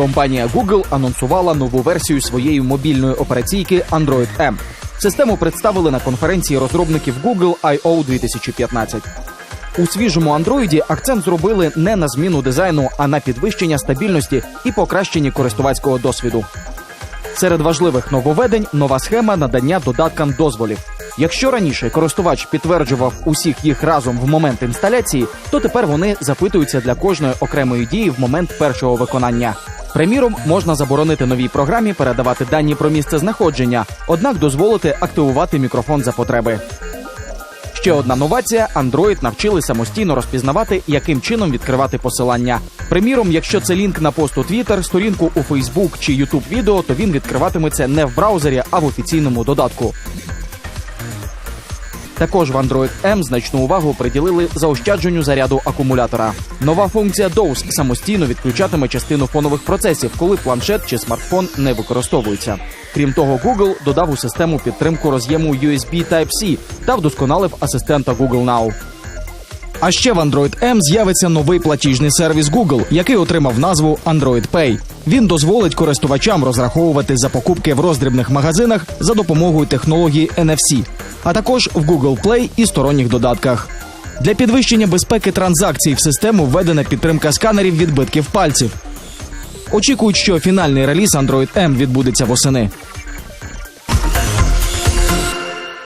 Компанія Google анонсувала нову версію своєї мобільної операційки Android M. Систему представили на конференції розробників Google I.O. 2015. У свіжому андроїді акцент зробили не на зміну дизайну, а на підвищення стабільності і покращення користувацького досвіду. Серед важливих нововведень нова схема надання додаткам дозволів. Якщо раніше користувач підтверджував усіх їх разом в момент інсталяції, то тепер вони запитуються для кожної окремої дії в момент першого виконання. Приміром, можна заборонити новій програмі передавати дані про місце знаходження, однак дозволити активувати мікрофон за потреби. Ще одна новація: Android навчили самостійно розпізнавати, яким чином відкривати посилання. Приміром, якщо це лінк на пост у Twitter, сторінку у Facebook чи YouTube відео, то він відкриватиметься не в браузері, а в офіційному додатку. Також в Android M значну увагу приділили заощадженню заряду акумулятора. Нова функція DOS самостійно відключатиме частину фонових процесів, коли планшет чи смартфон не використовується. Крім того, Google додав у систему підтримку роз'єму USB Type-C та вдосконалив асистента Google Now. А ще в Android M з'явиться новий платіжний сервіс Google, який отримав назву Android Pay. Він дозволить користувачам розраховувати за покупки в роздрібних магазинах за допомогою технології NFC, а також в Google Play і сторонніх додатках. Для підвищення безпеки транзакцій в систему введена підтримка сканерів відбитків пальців. Очікують, що фінальний реліз Android M відбудеться восени.